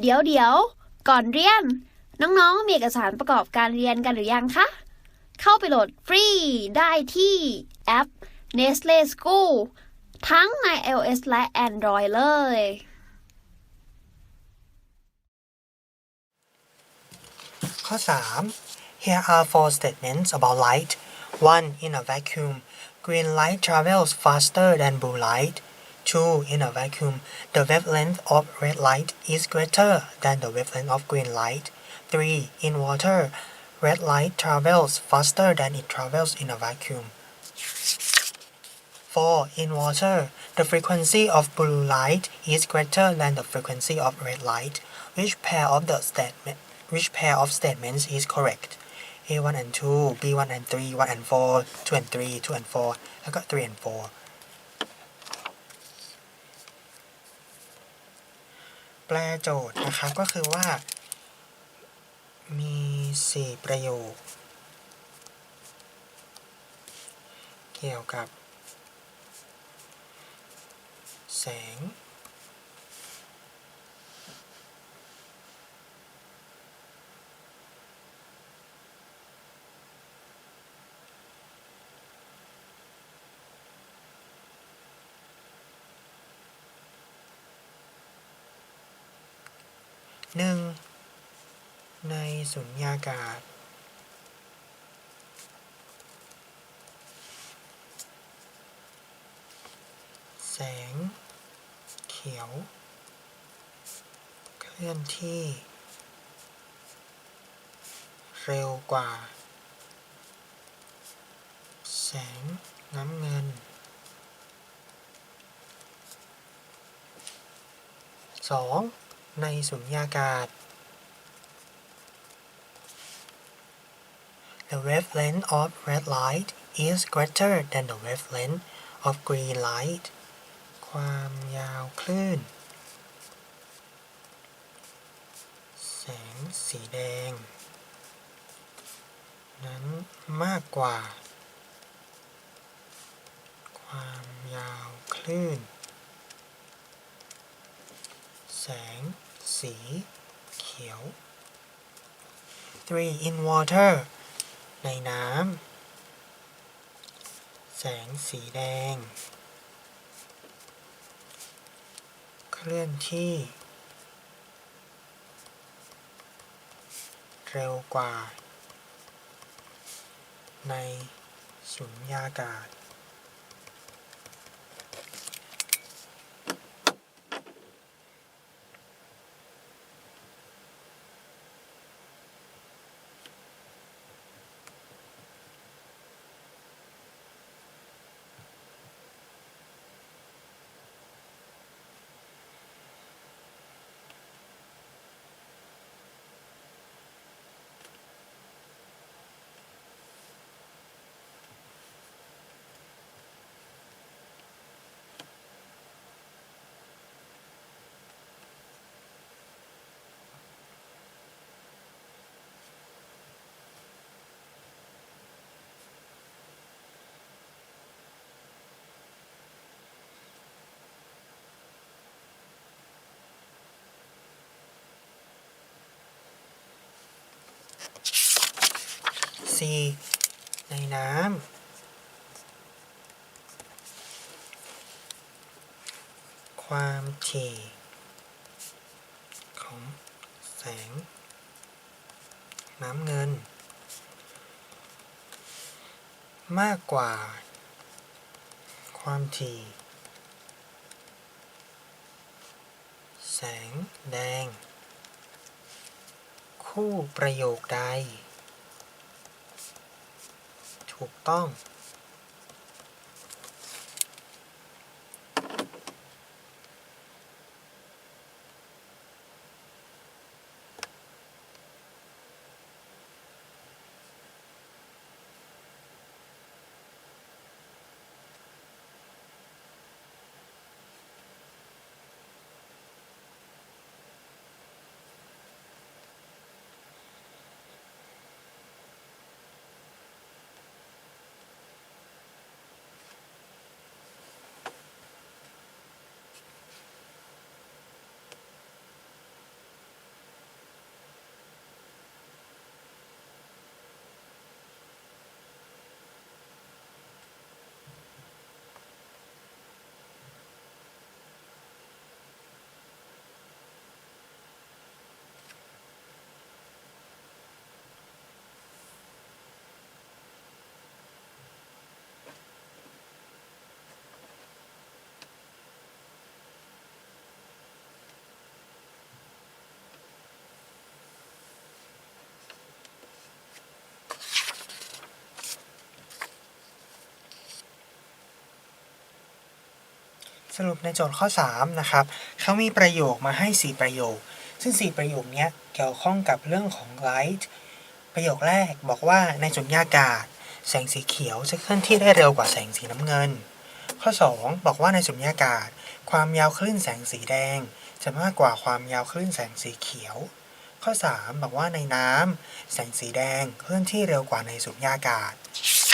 เดี๋ยวเดี๋ยว ก่อนเรียน น้องๆ มีเอกสารประกอบการเรียนกันหรือยังคะ เข้าไปโหลดฟรีได้ที่แอป Nestle School ทั้งใน iOS และ Android เลย ข้อ 3 Here are four statements about light. 1. In a vacuum, green light travels faster than blue light. 2. In a vacuum, the wavelength of red light is greater than the wavelength of green light. 3. In water, red light travels faster than it travels in a vacuum. 4. In water, the frequency of blue light is greater than the frequency of red light. Which pair of the statement which pair of statements is correct? A1 and 2, B1 and 3, 1 and 4, 2 and 3, 2 and 4 แล้วก็ 3 and 4 แปลโจทย์นะครับก็คือว่า มี 4 ประโยค เกี่ยวกับ แสง หนึ่ง ใน สุญญากาศ แสง เขียว เคลื่อนที่ เร็วกว่า แสงน้ำเงินสองในสุญญากาศ The wavelength of red light is greater than the wavelength of green light ความยาวคลื่น แสงสีแดง นั้นมากกว่า ความยาวคลื่น แสงสีเขียว 3. In water ในน้ำ แสงสีแดง เคลื่อนที่ เร็วกว่า ในสุญญากาศ C ในน้ำ ความถี่ ของแสง น้ำเงิน มากกว่า ความถี่ แสงแดง คู่ประโยคใด ถูก สรุปในโจทย์ข้อ 3 นะครับเขามีประโยคมาให้ 4 ประโยค ซึ่ง 4 ประโยคนี้เกี่ยวข้องกับเรื่องของ light ประโยคแรกบอกว่าในสุญญากาศ แสงสีเขียวจะเคลื่อนที่ได้เร็วกว่าแสงสีน้ำเงิน ข้อ 2 บอกว่าในสุญญากาศ ความยาวคลื่นแสงสีแดง จะมากกว่าความยาวคลื่นแสงสีเขียว ข้อ 3 บอกว่าในน้ำแสงสีแดงเคลื่อนที่เร็วกว่าในสุญญากาศ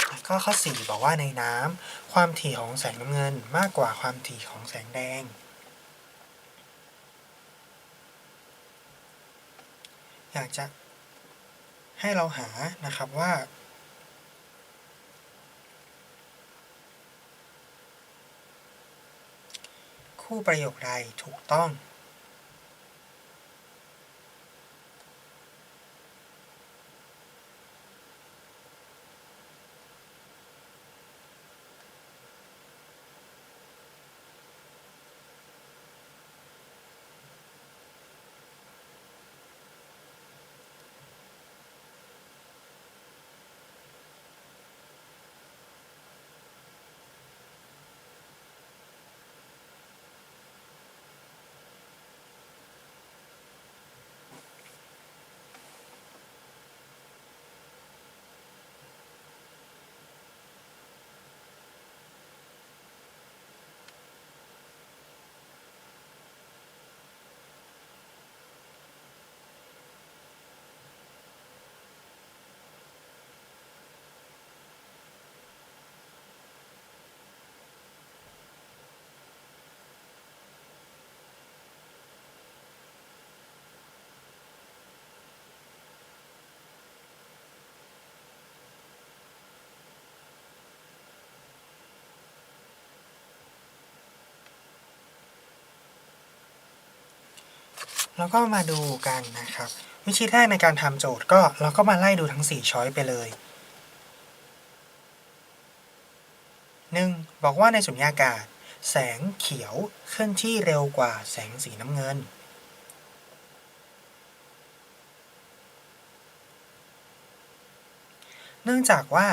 แล้วก็ข้อ 4 บอกว่าในน้ำ ความถี่ของแสงน้ำเงินมากกว่าความถี่ของแสงแดง อยากจะให้เราหานะครับว่า คู่ประโยคใดถูกต้อง แล้วก็มาดูกันนะครับ วิธีแรกในการทำโจทย์ก็เราก็มาไล่ดูทั้ง 4 ช้อยไปเลย 1. บอกว่าในสุญญากาศ แสงเขียวเคลื่อนที่เร็วกว่าแสงสีน้ำเงิน เนื่องจากว่า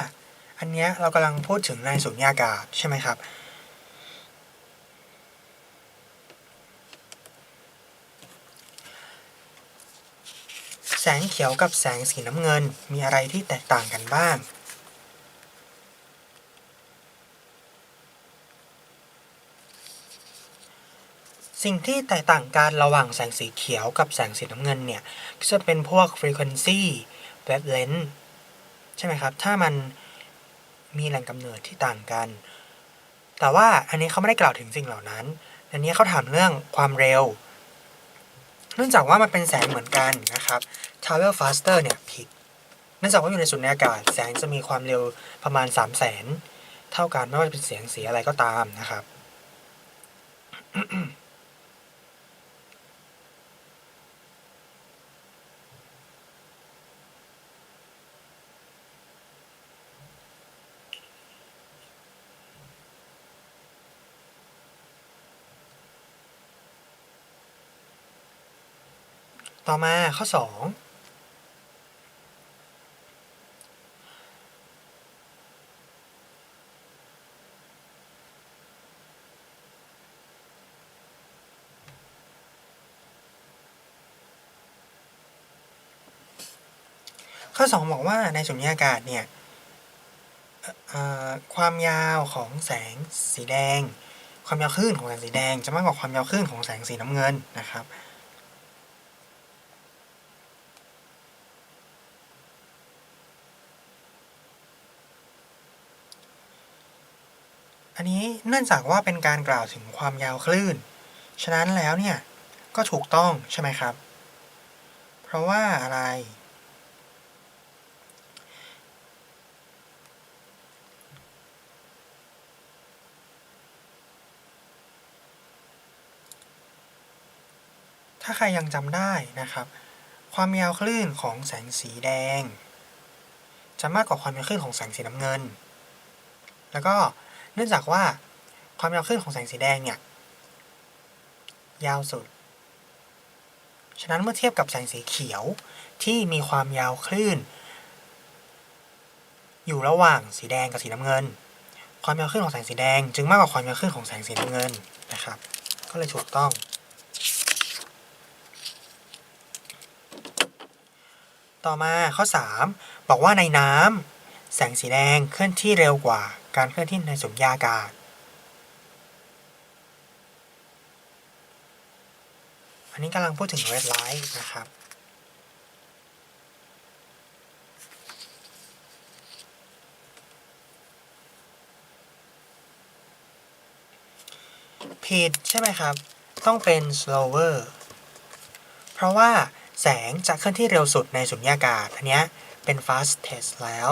อันเนี้ยเรากำลังพูดถึงในสุญญากาศใช่ไหมครับ แสงเขียวกับแสงสีน้ำเงินมีอะไรที่แตกต่างกันบ้าง สิ่งที่แตกต่างกันระหว่างแสงสีเขียวกับแสงสีน้ำเงินเนี่ย ก็จะเป็นพวก frequency wavelength ใช่ไหมครับ ถ้ามันมีแหล่งกำเนิดที่ต่างกัน แต่ว่าอันนี้เขาไม่ได้กล่าวถึงสิ่งเหล่านั้น อันนี้เขาถามเรื่องความเร็ว เนื่องจากว่ามันเป็นแสงเหมือนกันนะครับ travel faster เนี่ยผิด เนื่องจากว่าอยู่ในสุญญากาศ แสงจะมีความเร็วประมาณ 3 0 0แสนเท่ากันไม่ว่าจะเป็นเสียงสีอะไรก็ตามนะครับ ต่อมาข้อ 2 ข้อ 2 บอกว่าในสุญญากาศเนี่ยความยาวของแสงสีแดง ความยาวคลื่นของแสงสีแดง จะมากกว่าความยาวคลื่นของแสงสีน้ำเงินนะครับ อันนี้เนื่องจากว่าเป็นการกล่าวถึงความยาวคลื่น ฉะนั้นแล้วเนี่ย ก็ถูกต้องใช่ไหมครับ เพราะว่าอะไร ถ้าใครยังจำได้นะครับ ความยาวคลื่นของแสงสีแดง จะมากกว่าความยาวคลื่นของแสงสีน้ำเงิน แล้วก็ เนื่องจากว่าความยาวคลื่นของแสงสีแดงเนี่ย ยาวสุด ฉะนั้นเมื่อเทียบกับแสงสีเขียวที่มีความยาวคลื่น อยู่ระหว่างสีแดงกับสีน้ำเงิน ความยาวคลื่นของแสงสีแดง จึงมากกว่าความยาวคลื่นของแสงสีน้ำเงินนะครับ ก็เลยถูกต้อง ต่อมาข้อ 3 บอกว่าในน้ำแสงสีแดงเคลื่อนที่เร็วกว่า การเคลื่อนที่ในสุญญากาศ อันนี้กำลังพูดถึง red light นะครับ ผิดใช่ไหมครับ ต้องเป็น slower เพราะว่าแสงจะเคลื่อนที่เร็วสุดในสุญญากาศ อันนี้เป็น fastest แล้ว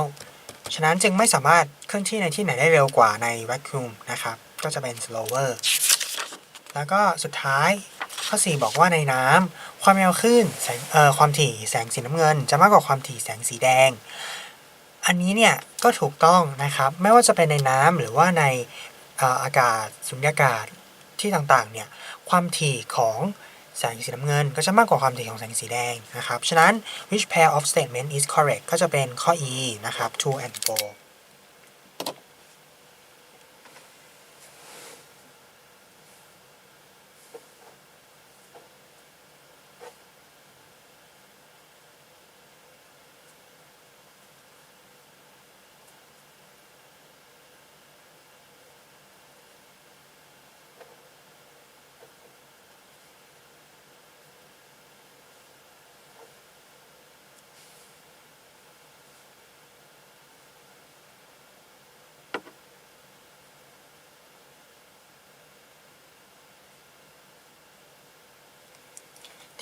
ฉะนั้นจึงไม่สามารถเคลื่อนที่ในที่ไหนได้เร็วกว่าใน vacuum นะครับ ก็จะเป็น slower แล้วก็สุดท้ายข้อ 4 บอกว่าในน้ำความยาวคลื่นแสงเอ่อความถี่แสงสีน้ำเงิน จะมากกว่าความถี่แสงสีแดง อันนี้เนี่ยก็ถูกต้องนะครับ ไม่ว่าจะเป็นในน้ำหรือว่าในออากาศสุญญากาศที่ต่างๆเนี่ยความถี่ของ แสงสีน้ำเงินก็จะมากกว่าความถี่ของแสงสีแดงนะครับ ฉะนั้น which pair of statement is correct ก็จะเป็นข้อ E นะครับ two and four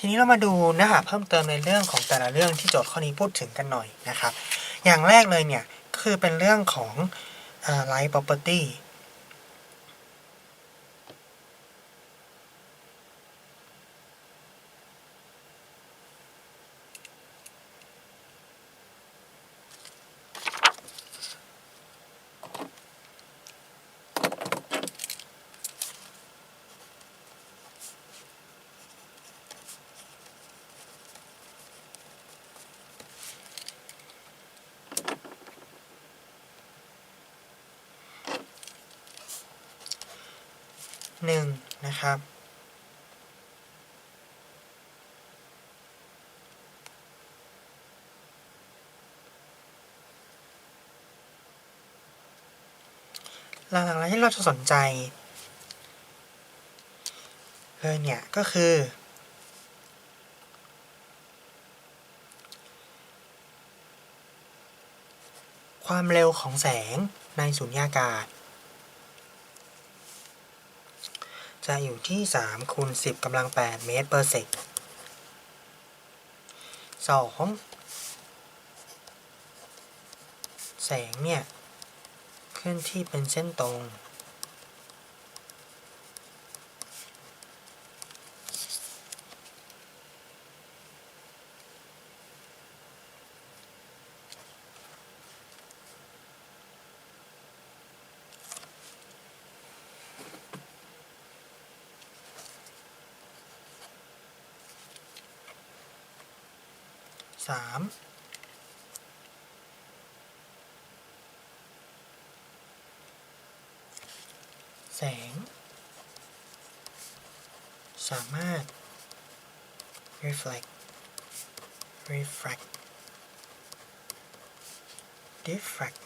ทีนี้เรามาดูเนื้อหาเพิ่มเติมในเรื่องของแต่ละเรื่องที่โจทย์ข้อนี้พูดถึงกันหน่อยนะครับ อย่างแรกเลยเนี่ยก็คือเป็นเรื่องของ light property หนึ่งนะครับ หลักๆที่เราจะสนใจเลยเนี่ย ก็คือ ความเร็วของแสงในสุญญากาศ จะอยู่ที่3คูณ10กำลัง 8 เมตรเปอร์เซกสองแสงเนี่ย เคลื่อนที่เป็นเส้นตรง สามแสง สามารถ reflect refract diffract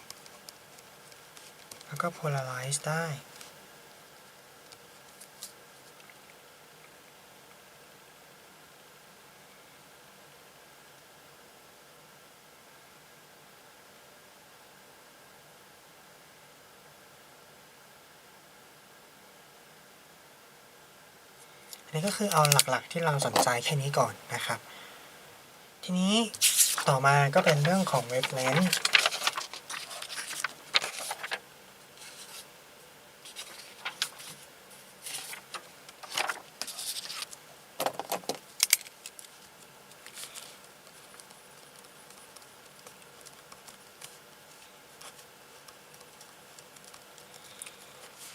แล้วก็ polarize ได้ อันนี้ก็คือเอาหลักๆ ที่เราสนใจแค่นี้ก่อนนะครับ ทีนี้ต่อมาก็เป็นเรื่องของ wavelength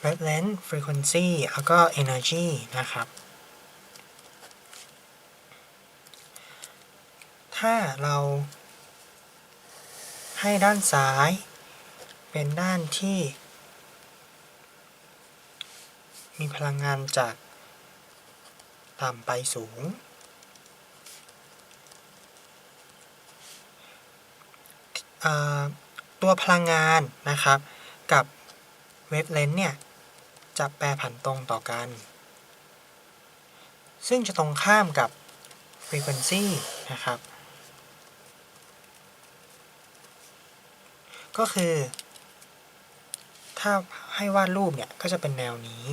wavelength frequency แล้วก็ energy นะครับ ถ้าเรา ให้ด้านซ้าย เป็นด้านที่ มีพลังงานจากต่ำไปสูง ตัวพลังงานนะครับ กับเวฟเลนเนี่ย จะแปรผันตรงต่อกัน ซึ่งจะตรงข้ามกับ frequency นะครับ ก็คือ ถ้าให้วาดรูปเนี่ย ก็จะเป็นแนวนี้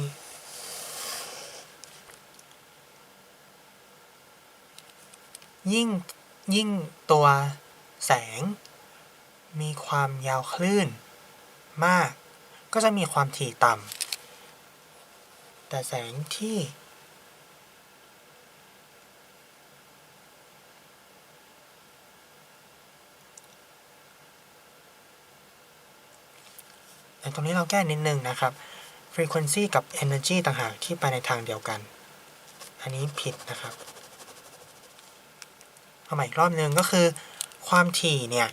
ยิ่งยิ่งตัวแสง มีความยาวคลื่น มาก ก็จะมีความถี่ต่ำแต่แสงที่ ต่ตรงนี้เราแก้นิดนึงนะครับ frequency กับ energy ต่างหากที่ไปในทางเดียวกัน อันนี้ผิดนะครับเอาใหม่อีกรอบหนึ่งก็คือ ความถี่เนี่ย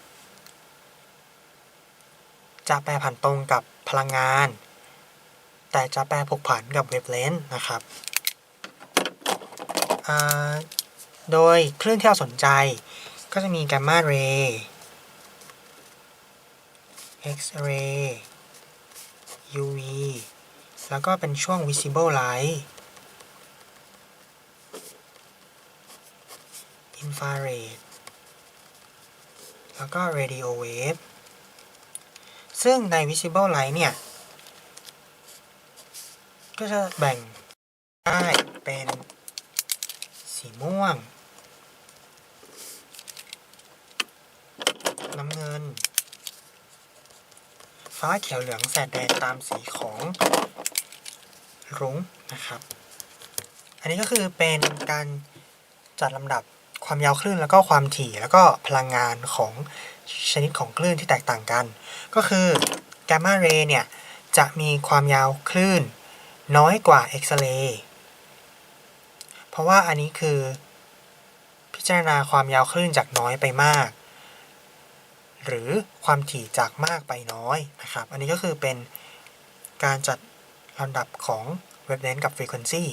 จะแปรผันตรงกับพลังงาน แต่จะแปรผกผันกับเวฟเลนส์นะครับ โดยคลื่นที่เราสนใจก็จะมีแกมมาเรย์ X-ray UV แล้วก็เป็นช่วง visible light infrared แล้วก็ radio wave ซึ่งใน visible light เนี่ย ก็จะแบ่งได้เป็นสีม่วง น้ำเงิน ฟ้าเขียวเหลืองแสดแดงตามสีของรุ้งนะครับ อันนี้ก็คือเป็นการจัดลำดับความยาวคลื่นแล้วก็ความถี่แล้วก็พลังงานของชนิดของคลื่นที่แตกต่างกัน ก็คือแกมมาเรย์เนี่ย จะมีความยาวคลื่นน้อยกว่าเอ็กซเรย์เพราะว่าอันนี้คือพิจารณาความยาวคลื่นจากน้อยไปมาก หรือความถี่จากมากไปน้อยนะครับ อันนี้ก็คือเป็นการจัดลำดับของเวฟเลนกับ Frequency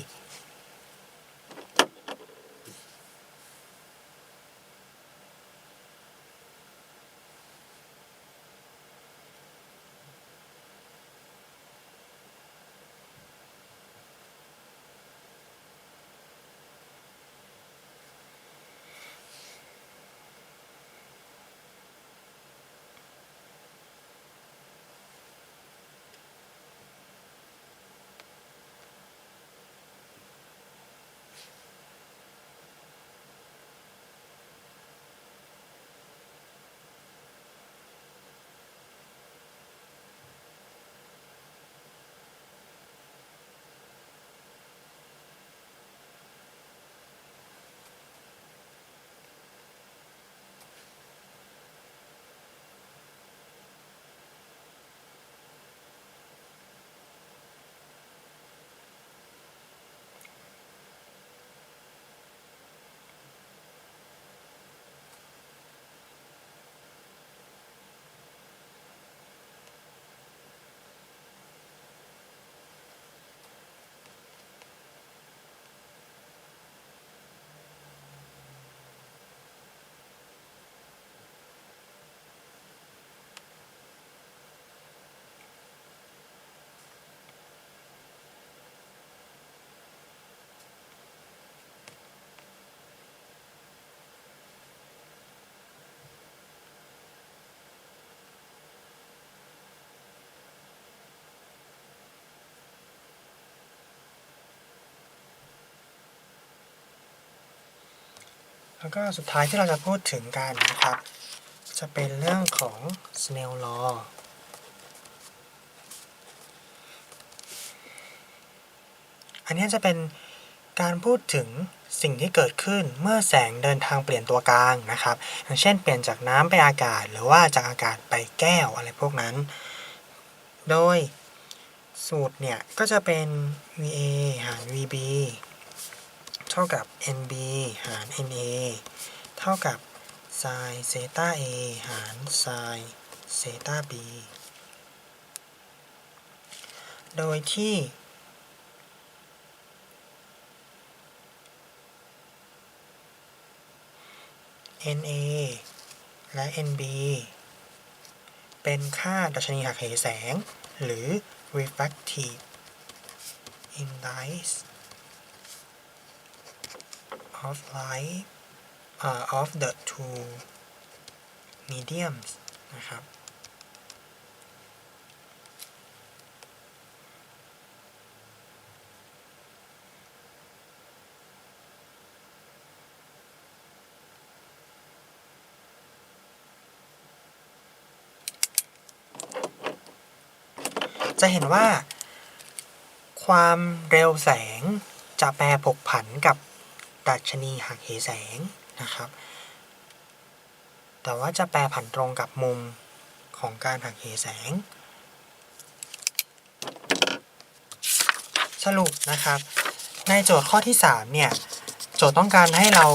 แล้วก็สุดท้ายที่เราจะพูดถึงกันนะครับ จะเป็นเรื่องของ Snell law อันนี้จะเป็นการพูดถึงสิ่งที่เกิดขึ้นเมื่อแสงเดินทางเปลี่ยนตัวกลางนะครับอย่างเช่นเปลี่ยนจากน้ำไปอากาศ หรือว่าจากอากาศไปแก้วอะไรพวกนั้น โดยสูตรเนี่ย ก็จะเป็น VA หาร VB เท่ากับ NB หาร NA เท่ากับ sin เซต้า A หาร sin เซต้า B โดยที่ NA และ NB เป็นค่าดัชนีหักเหแสง หรือ refractive index of light uh, of the two mediums นะครับ จะเห็นว่าความเร็วแสงจะแปรผกผันกับ ดัชนีหักเหแสงนะครับ แต่ว่าจะแปรผันตรงกับมุมของการหักเหแสง สรุปนะครับ ในโจทย์ข้อที่ 3 เนี่ย โจทย์ต้องการให้เรา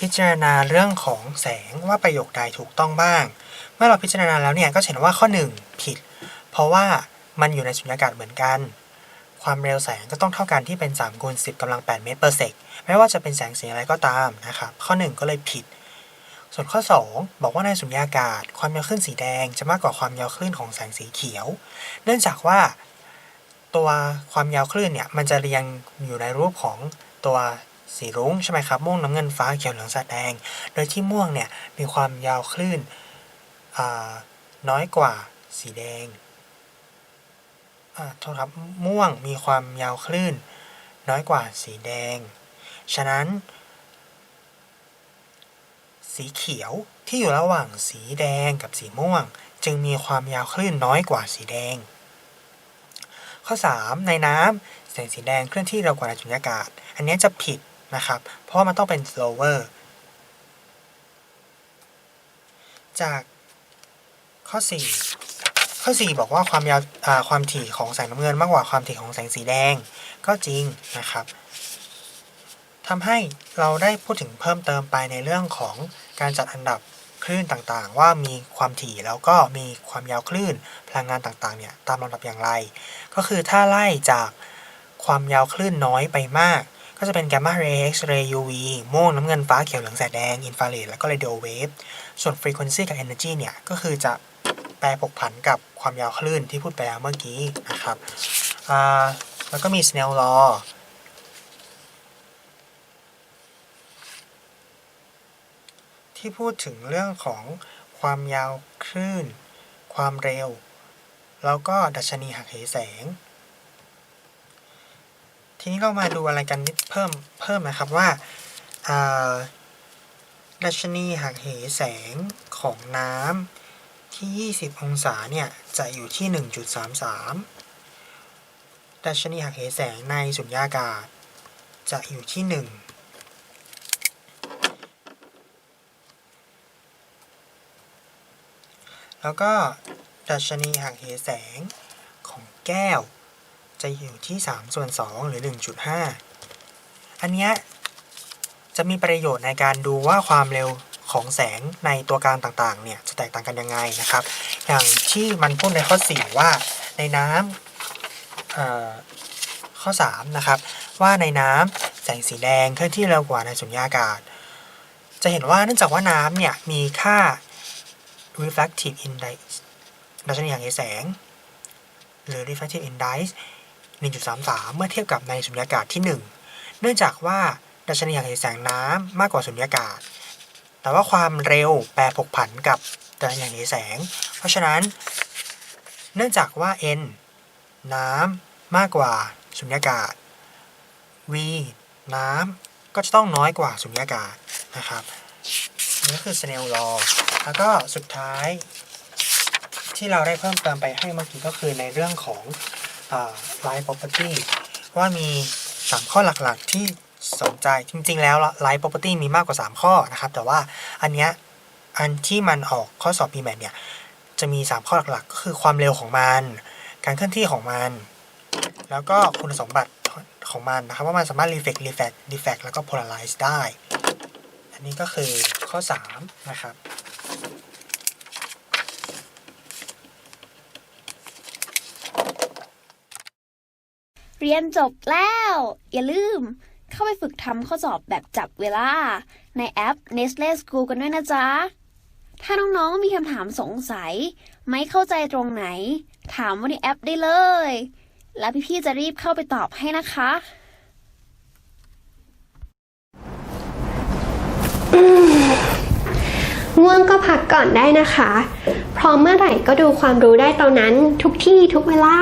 พิจารณาเรื่องของแสงว่าประโยคใดถูกต้องบ้าง เมื่อเราพิจารณาแล้วเนี่ยก็เห็นว่าข้อ 1 ผิด เพราะว่ามันอยู่ในสุญญากาศเหมือนกัน ความเร็วแสงก็ต้องเท่ากันที่เป็น3คูณ10กำลัง8เมตร per sec ไม่ว่าจะเป็นแสงสีอะไรก็ตามนะครับ ข้อ 1 ก็เลยผิด ส่วนข้อ 2 บอกว่าในสุญญากาศ ความยาวคลื่นสีแดงจะมากกว่าความยาวคลื่นของแสงสีเขียว เนื่องจากว่าตัวความยาวคลื่นเนี่ยมันจะเรียงอยู่ในรูปของตัวสีรุ้งใช่ไหมครับม่วงน้ำเงินฟ้าเขียวเหลืองสดแดง โดยที่ม่วงเนี่ยมีความยาวคลื่นน้อยกว่าสีแดงอ่าโทษครับม่วงมีความยาวคลื่น น้อยกว่าสีแดง ฉะนั้น สีเขียวที่อยู่ระหว่างสีแดงกับสีม่วง จึงมีความยาวคลื่นน้อยกว่าสีแดง ข้อ 3 ในน้ำแสงสีแดงเคลื่อนที่เร็วกว่าในสุญญากาศ อันนี้จะผิดนะครับ เพราะมันต้องเป็น slower จากข้อ 4 ข้อ 4 บอกว่าความยาวความถี่ของแสงน้ำเงินมากกว่าความถี่ของแสงสีแดงก็จริงนะครับ ทำให้เราได้พูดถึงเพิ่มเติมไปในเรื่องของการจัดอันดับคลื่นต่างๆ ว่ามีความถี่แล้วก็มีความยาวคลื่นพลังงานต่างๆเนี่ยตามลำดับอย่างไร ก็คือถ้าไล่จากความยาวคลื่นน้อยไปมาก ก็จะเป็นแกมมาเรย์เอ็กซ์เรย์ UV ม่วงน้ำเงินฟ้าเขียวเหลืองแสดแดง อินฟราเรดแล้วก็เรดิโอเวฟส่วนฟรีควนซีกับ Energy เนี่ย ก็คือจะแปรผกผันกับความยาวคลื่นที่พูดไปแล้วเมื่อกี้นะครับแล้วก็มี Snell law ที่พูดถึงเรื่องของความยาวคลื่น ความเร็ว แล้วก็ดัชนีหักเหแสง ทีนี้เรามาดูอะไรกันนิดเพิ่มเพิ่มนะครับว่าดัชนีหักเหแสงของน้ำที่ 20 องศาเนี่ยจะอยู่ที่ 1.33 ดัชนีหักเหแสงในสุญญากาศจะอยู่ที่ 1 แล้วก็ดัชนีหักเหแสงของแก้ว จะอยู่ที่3ส่วน2หรือ 1.5 อันเนี้ยจะมีประโยชน์ในการดูว่าความเร็วของแสงในตัวการต่างๆ เนี่ยจะแตกต่างกันยังไงนะครับ อย่างที่มันพูดในข้อ 4 ว่าในน้ำเอ่อข้อ 3 นะครับ ว่าในน้ำแสงสีแดงเคลื่อนที่เร็วกว่าในสุญญากาศ จะเห็นว่าเนื่องจากว่าน้ำเนี่ยมีค่า refractive index ดัชนีหักเหแสง หรือ refractive index 1.33 เมื่อเทียบกับในสุญญากาศที่ 1 เนื่องจากว่าดัชนีหักเหแสงน้ำมากกว่าสุญญากาศ แต่ว่าความเร็วแปรผกผันกับดัชนีหักเหแสง เพราะฉะนั้น เนื่องจากว่า n น้ำมากกว่าสุญญากาศ v น้ำก็จะต้องน้อยกว่าสุญญากาศนะครับ นี่ก็คือ Snell law แล้วก็สุดท้าย ที่เราได้เพิ่มเติมไปให้เมื่อกี้ก็คือในเรื่องของอ่า light property ว่ามี 3 ข้อหลักๆที่สนใจจริง ๆ แล้ว light property มีมากกว่า 3 ข้อนะครับ แต่ว่าอันเนี้ยอันที่มันออกข้อสอบ PMAT เนี่ย จะมี 3 ข้อหลักๆ ก็คือความเร็วของมัน การเคลื่อนที่ของมัน แล้วก็คุณสมบัติของมันนะครับ ว่ามันสามารถ reflect refract refract แล้วก็ polarize ได้ อันนี้ก็คือข้อ 3 นะครับ เรียนจบแล้ว อย่าลืมเข้าไปฝึกทำข้อสอบแบบจับเวลา ในแอป Nestle School กันด้วยนะจ๊ะ ถ้าน้องๆมีคำถามสงสัย ไม่เข้าใจตรงไหน ถามว่าในแอปได้เลย แล้วพี่ๆจะรีบเข้าไปตอบให้นะคะ ง่วงก็พักก่อนได้นะคะ พร้อมเมื่อไหร่ก็ดูความรู้ได้ตอนนั้นทุกที่ทุกเวลา